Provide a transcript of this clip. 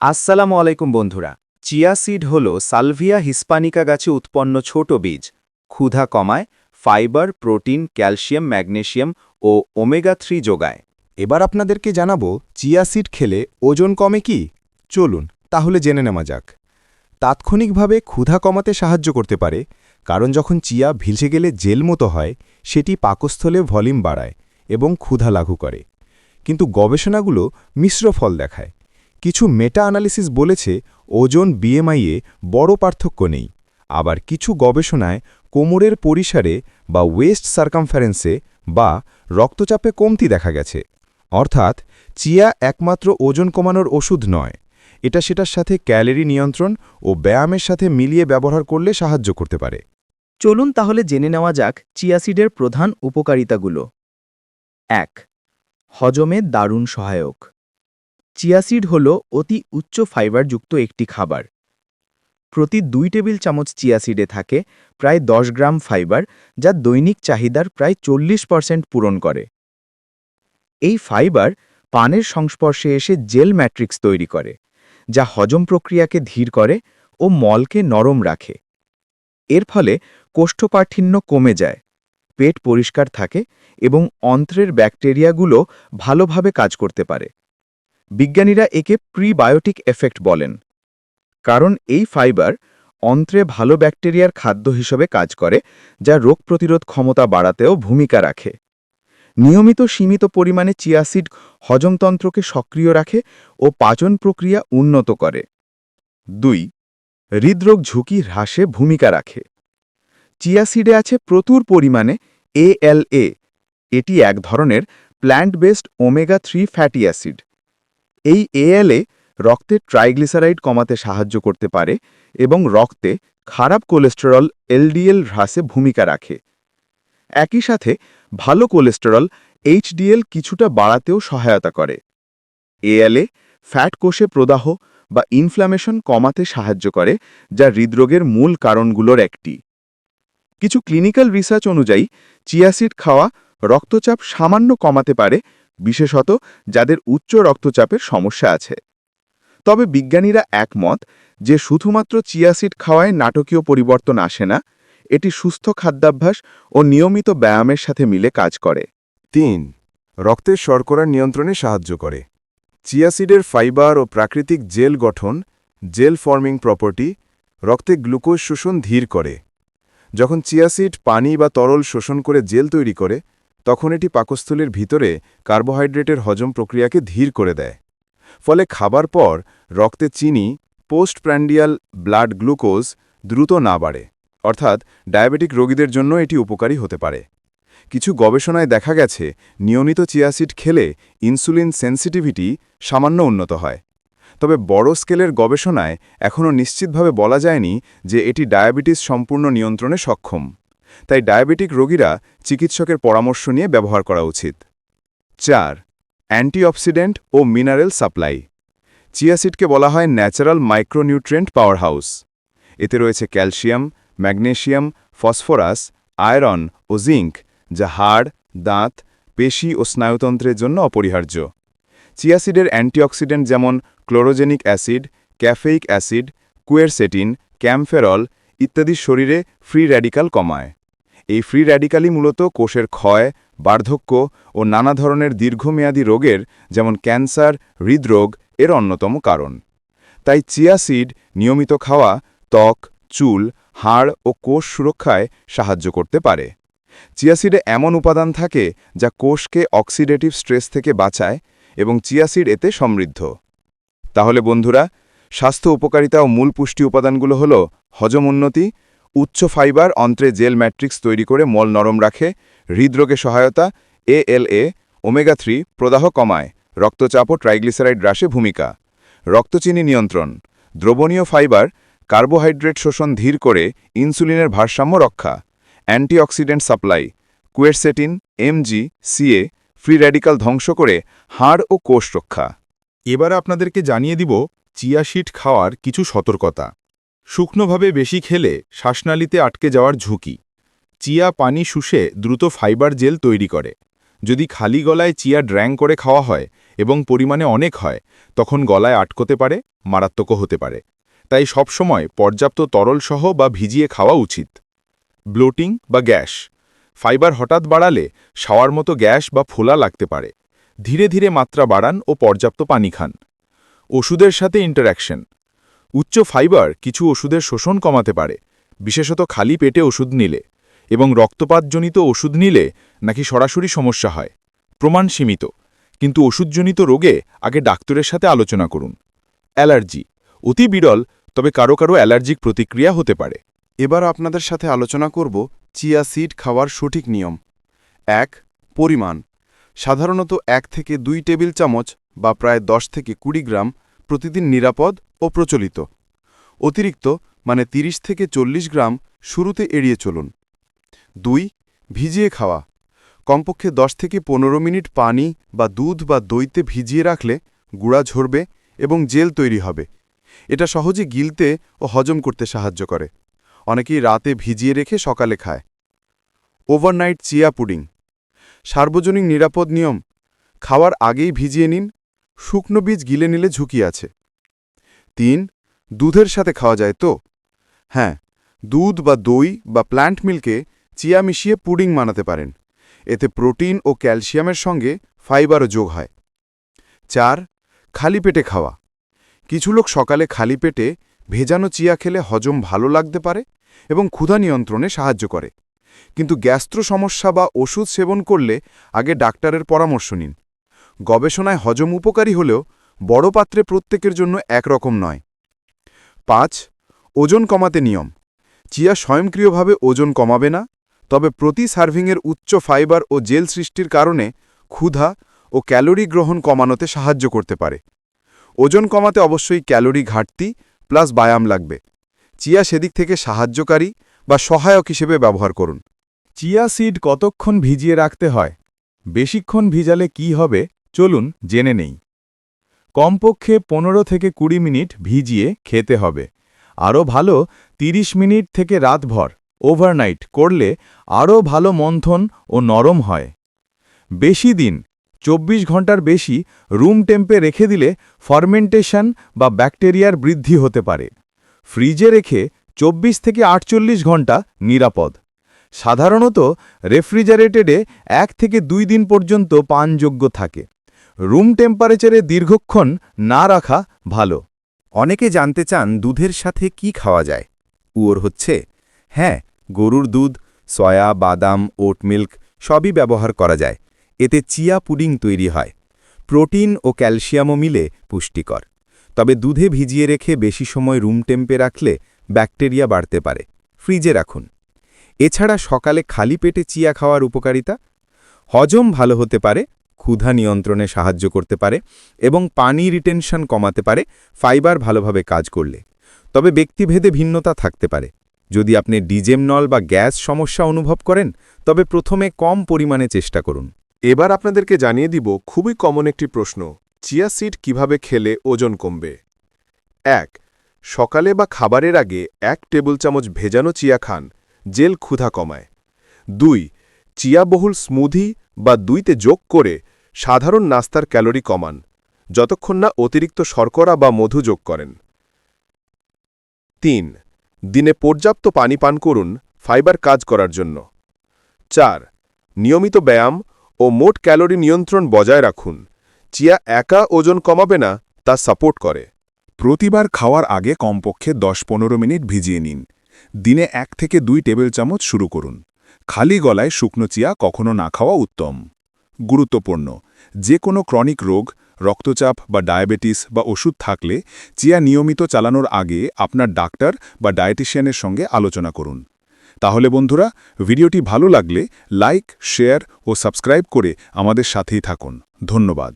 আসসালামু আলাইকুম বন্ধুরা। চিয়া সিড হল সালভিয়া হিসপানিকা গাছে উৎপন্ন ছোট বীজ। ক্ষুধা কমায়, ফাইবার, প্রোটিন, ক্যালসিয়াম ম্যাগনেশিয়াম ও ওমেগা থ্রি যোগায়। এবার আপনাদেরকে জানাব, চিয়া সিড খেলে ওজন কমে কি? চলুন, তাহলে জেনে নেওয়া যাক। তাৎক্ষণিকভাবে ক্ষুধা কমাতে সাহায্য করতে পারে, কারণ যখন চিয়া ভিজে গেলে জেল মতো হয়, সেটি পাকস্থলে ভলিউম বাড়ায় এবং ক্ষুধা লাঘু করে। কিন্তু গবেষণাগুলো মিশ্র ফল দেখায়। কিছু মেটা অ্যানালিসিস বলেছে ওজন বিএমআইয়ে বড় পার্থক্য নেই। আবার কিছু গবেষণায় কোমরের পরিসারে বা ওয়েস্ট সার্কামফারেন্সে বা রক্তচাপে কমতি দেখা গেছে। অর্থাৎ চিয়া একমাত্র ওজন কমানোর ওষুধ নয়। এটা সেটার সাথে ক্যালোরি নিয়ন্ত্রণ ও ব্যায়ামের সাথে মিলিয়ে ব্যবহার করলে সাহায্য করতে পারে। চলুন তাহলে জেনে নেওয়া যাক চিয়াসিডের প্রধান উপকারিতাগুলো। এক, হজমে দারুণ সহায়ক। চিয়াসিড হল অতি উচ্চ ফাইবারযুক্ত একটি খাবার। প্রতি দুই টেবিল চামচ চিয়াসিডে থাকে, প্রায় 10 গ্রাম ফাইবার, যা দৈনিক চাহিদার প্রায় চল্লিশ পার্সেন্ট পূরণ করে। এই ফাইবার পানের সংস্পর্শে এসে জেল ম্যাট্রিক্স তৈরি করে, যা হজম প্রক্রিয়াকে ধীর করে ও মলকে নরম রাখে। এর ফলে কোষ্ঠকাঠিন্য কমে যায়, পেট পরিষ্কার থাকে এবং অন্ত্রের ব্যাকটেরিয়াগুলো ভালোভাবে কাজ করতে পারে। বিজ্ঞানীরা একে প্রিবায়োটিক এফেক্ট বলেন। কারণ এই ফাইবার অন্ত্রে ভালো ব্যাকটেরিয়ার খাদ্য হিসেবে কাজ করে, যা রোগ প্রতিরোধ ক্ষমতা বাড়াতেও ভূমিকা রাখে। নিয়মিত সীমিত পরিমাণে চিয়াসিড হজমতন্ত্রকে সক্রিয় রাখে ও পাচন প্রক্রিয়া উন্নত করে। দুই, হৃদরোগ ঝুঁকি হ্রাসে ভূমিকা রাখে। চিয়াসিডে আছে প্রচুর পরিমাণে এএলএ এটি এক ধরনের plant based omega three fatty acid এই এএলএ রক্তের ট্রাইগ্লিসারাইড কমাতে সাহায্য করতে পারে এবং রক্তে খারাপ কোলেস্টেরল এলডিএল হ্রাসে ভূমিকা রাখে। একই সাথে ভালো কোলেস্টেরল এইচডিএল কিছুটা বাড়াতেও সহায়তা করে। এএলএ ফ্যাট কোষে প্রদাহ বা ইনফ্ল্যামেশন কমাতে সাহায্য করে, যা হৃদরোগের মূল কারণগুলোর একটি। কিছু ক্লিনিক্যাল রিসার্চ অনুযায়ী, চিয়াসিড খাওয়া রক্তচাপ সামান্য কমাতে পারে বিশেষত যাদের উচ্চ রক্তচাপের সমস্যা আছে। তবে বিজ্ঞানীরা একমত যে শুধুমাত্র চিয়াসিড খাওয়ায় নাটকীয় পরিবর্তন আসে না, এটি সুস্থ খাদ্যাভ্যাস ও নিয়মিত ব্যায়ামের সাথে মিলে কাজ করে। তিন রক্তের শর্করা নিয়ন্ত্রণে সাহায্য করে। চিয়াসিডের ফাইবার ও প্রাকৃতিক জেল গঠন, জেল ফর্মিং প্রপার্টি, রক্তে গ্লুকোজ শোষণ ধীর করে। যখন চিয়াসিড পানি বা তরল শোষণ করে জেল তৈরি করে তখন এটি পাকস্থলীর ভিতরে কার্বোহাইড্রেটের হজম প্রক্রিয়াকে ধীর করে দেয়। ফলে খাবার পর রক্তে চিনি, পোস্টপ্র্যান্ডিয়াল ব্লাড গ্লুকোজ দ্রুত না বাড়ে, অর্থাৎ ডায়াবেটিক রোগীদের জন্য এটি উপকারী হতে পারে। কিছু গবেষণায় দেখা গেছে, নিয়মিত চিয়াসিড খেলে ইনসুলিন সেন্সিটিভিটি সামান্য উন্নত হয়। তবে বড় স্কেলের গবেষণায় এখনও নিশ্চিতভাবে বলা যায়নি যে এটি ডায়াবেটিস সম্পূর্ণ নিয়ন্ত্রণে সক্ষম। তাই ডায়াবেটিক রোগীরা চিকিৎসকের পরামর্শ নিয়ে ব্যবহার করা উচিত। চার, অ্যান্টিঅক্সিডেন্ট ও মিনারেল সাপ্লাই। চিয়াসিডকে বলা হয় ন্যাচারাল মাইক্রোনিউট্রিয়েন্ট পাওয়ার হাউস এতে রয়েছে ক্যালসিয়াম, ম্যাগনেসিয়াম, ফসফরাস, আয়রন ও জিঙ্ক, যা হাড়, দাঁত, পেশি ও স্নায়ুতন্ত্রের জন্য অপরিহার্য। চিয়াসিডের অ্যান্টিঅক্সিডেন্ট যেমন chlorogenic acid, caffeic acid, quercetin, kaempferol ইত্যাদি শরীরে ফ্রি র্যাডিকাল কমায়। এই ফ্রি র্যাডিকালই মূলত কোষের ক্ষয়, বার্ধক্য ও নানা ধরনের দীর্ঘমেয়াদী রোগের, যেমন ক্যান্সার, হৃদরোগ, এর অন্যতম কারণ। তাই চিয়াসিড নিয়মিত খাওয়া, ত্বক, চুল, হাড় ও কোষ সুরক্ষায় সাহায্য করতে পারে। চিয়াসিডে এমন উপাদান থাকে যা কোষকে অক্সিডেটিভ স্ট্রেস থেকে বাঁচায় এবং চিয়াসিড এতে সমৃদ্ধ। তাহলে বন্ধুরা, স্বাস্থ্য উপকারিতা ও মূল পুষ্টি উপাদানগুলো হল হজম উন্নতি উচ্চ ফাইবার অন্ত্রে জেল ম্যাট্রিক্স তৈরি করে মল নরম রাখে, হৃদরোগে সহায়তা, এএলএ, ওমেগা থ্রি প্রদাহ কমায় রক্তচাপ ও ট্রাইগ্লিসারাইড হ্রাসে ভূমিকা। রক্তচিনি নিয়ন্ত্রণ, দ্রবণীয় ফাইবার কার্বোহাইড্রেট শোষণ ধীর করে ইনসুলিনের ভারসাম্য রক্ষা, antioxidant supply, quercetin MG CA free radical ধ্বংস করে হাড় ও কোষ রক্ষা। এবার আপনাদেরকে জানিয়ে দিব চিয়াশিট খাওয়ার কিছু সতর্কতা। শুকনোভাবে বেশি খেলে শ্বাসনালীতে আটকে যাওয়ার ঝুঁকি। চিয়া পানি শুষে দ্রুত ফাইবার জেল তৈরি করে। যদি খালি গলায় চিয়া ড্র্যাং করে খাওয়া হয় এবং পরিমাণে অনেক হয়, তখন গলায় আটকোতে পারে, মারাত্মকও হতে পারে। তাই সবসময় পর্যাপ্ত তরলসহ বা ভিজিয়ে খাওয়া উচিত। ব্লোটিং বা গ্যাস। ফাইবার হঠাৎ বাড়ালে শাওয়ার মতো গ্যাস বা ফোলা লাগতে পারে। ধীরে ধীরে মাত্রা বাড়ান ও পর্যাপ্ত পানি খান। ওষুধের সাথে ইন্টারাকশন উচ্চ ফাইবার কিছু ওষুধের শোষণ কমাতে পারে, বিশেষত খালি পেটে ওষুধ নিলে, এবং রক্তপাতজনিত ওষুধ নিলে নাকি সরাসরি সমস্যা হয়। প্রমাণ সীমিত, কিন্তু ওষুধজনিত রোগে আগে ডাক্তারের সাথে আলোচনা করুন। অ্যালার্জি, অতি বিরল, তবে কারও কারও অ্যালার্জিক প্রতিক্রিয়া হতে পারে। এবার আপনাদের সাথে আলোচনা করব চিয়া সিড খাওয়ার সঠিক নিয়ম। এক, পরিমাণ। সাধারণত এক থেকে দুই টেবিল চামচ বা প্রায় দশ থেকে কুড়ি গ্রাম প্রতিদিন নিরাপদ ও প্রচলিত। অতিরিক্ত মানে ৩০ থেকে চল্লিশ গ্রাম শুরুতে এড়িয়ে চলুন। দুই, ভিজিয়ে খাওয়া। কমপক্ষে 10 থেকে পনেরো মিনিট পানি বা দুধ বা দইতে ভিজিয়ে রাখলে গুঁড়া ঝরবে এবং জেল তৈরি হবে। এটা সহজে গিলতে ও হজম করতে সাহায্য করে। অনেকেই রাতে ভিজিয়ে রেখে সকালে খায়। Overnight chia pudding. সার্বজনীন নিরাপদ নিয়ম। খাওয়ার আগেই ভিজিয়ে নিন শুকনো বীজ গিলে নিলে ঝুঁকি আছে। তিন, দুধের সাথে খাওয়া যায় তো? হ্যাঁ দুধ বা দই বা প্ল্যান্ট মিল্কে চিয়া মিশিয়ে পুডিং বানাতে পারেন। এতে প্রোটিন ও ক্যালসিয়ামের সঙ্গে ফাইবারও যোগ হয়। চার, খালি পেটে খাওয়া। কিছু লোক সকালে খালি পেটে ভেজানো চিয়া খেলে হজম ভালো লাগতে পারে এবং ক্ষুধা নিয়ন্ত্রণে সাহায্য করে। কিন্তু গ্যাস্ট্রো সমস্যা বা ওষুধ সেবন করলে আগে ডাক্তারের পরামর্শ নিন। গবেষণায় হজম উপকারী হলেও বড় পাত্রে প্রত্যেকের জন্য একরকম নয়। পাঁচ, ওজন কমাতে নিয়ম। চিয়া স্বয়ংক্রিয়ভাবে ওজন কমাবে না, তবে প্রতি সার্ভিংয়ের উচ্চ ফাইবার ও জেল সৃষ্টির কারণে ক্ষুধা ও ক্যালোরি গ্রহণ কমানোতে সাহায্য করতে পারে। ওজন কমাতে অবশ্যই ক্যালোরি ঘাটতি প্লাস ব্যায়াম লাগবে। চিয়া সেদিক থেকে সাহায্যকারী বা সহায়ক হিসেবে ব্যবহার করুন। চিয়া সিড কতক্ষণ ভিজিয়ে রাখতে হয়? বেশিক্ষণ ভিজালে কি হবে? চলুন জেনে নেই। কমপক্ষে পনেরো থেকে কুড়ি মিনিট ভিজিয়ে খেতে হবে। আরও ভালো ৩০ মিনিট থেকে রাতভর ওভারনাইট করলে আরও ভালো মন্থন ও নরম হয়। বেশি দিন, চব্বিশ ঘণ্টার বেশি রুম টেম্পে রেখে দিলে ফার্মেন্টেশন বা ব্যাকটেরিয়ার বৃদ্ধি হতে পারে। ফ্রিজে রেখে চব্বিশ থেকে আটচল্লিশ ঘণ্টা নিরাপদ। সাধারণত রেফ্রিজারেটেডে এক থেকে দুই দিন পর্যন্ত পানযোগ্য থাকে। রুম টেম্পারেচারে দীর্ঘক্ষণ না রাখা ভালো। অনেকে জানতে চান দুধের সাথে কি খাওয়া যায়। উওর হচ্ছে হ্যাঁ গরুর দুধ, সয়া, বাদাম, ওট মিল্ক সবই ব্যবহার করা যায়। এতে চিয়া পুডিং তৈরি হয়। প্রোটিন ও ক্যালসিয়ামও মিলে পুষ্টিকর। তবে দুধে ভিজিয়ে রেখে বেশি সময় রুম টেম্পে রাখলে ব্যাকটেরিয়া বাড়তে পারে। ফ্রিজে রাখুন। এছাড়া সকালে খালি পেটে চিয়া খাওয়ার উপকারিতা? হজম ভালো হতে পারে ক্ষুধা নিয়ন্ত্রণে সাহায্য করতে পারে এবং পানি রিটেনশন কমাতে পারে ফাইবার ভালোভাবে কাজ করলে। তবে ব্যক্তিভেদে ভিন্নতা থাকতে পারে। যদি আপনি ডিজেমনল বা গ্যাস সমস্যা অনুভব করেন, তবে প্রথমে কম পরিমাণে চেষ্টা করুন। এবার আপনাদেরকে জানিয়ে দিব খুবই কমন একটি প্রশ্ন, চিয়া সিড কীভাবে খেলে ওজন কমবে? এক, সকালে বা খাবারের আগে এক টেবিল চামচ ভেজানো চিয়া খান, জেল ক্ষুধা কমায়। দুই চিয়া বহুল স্মুদি বা দুইতে যোগ করে সাধারণ নাস্তার ক্যালোরি কমান, যতক্ষণ না অতিরিক্ত শর্করা বা মধু যোগ করেন। তিন, দিনে পর্যাপ্ত পানি পান করুন ফাইবার কাজ করার জন্য। চার, নিয়মিত ব্যায়াম ও মোট ক্যালোরি নিয়ন্ত্রণ বজায় রাখুন। চিয়া একা ওজন কমাবে না, তা সাপোর্ট করে। প্রতিবার খাওয়ার আগে কমপক্ষে দশ পনেরো মিনিট ভিজিয়ে নিন। দিনে এক থেকে দুই টেবিল চামচ শুরু করুন। খালি গলায় শুকনো চিয়া কখনো না খাওয়া উত্তম। গুরুত্বপূর্ণ যে কোনো ক্রনিক রোগ, রক্তচাপ বা ডায়াবেটিস বা ওষুধ থাকলে চিয়া নিয়মিত চালানোর আগে আপনার ডাক্তার বা ডায়েটিশিয়ানের সঙ্গে আলোচনা করুন। তাহলে বন্ধুরা, ভিডিওটি ভালো লাগলে লাইক, শেয়ার ও সাবস্ক্রাইব করে আমাদের সাথেই থাকুন। ধন্যবাদ।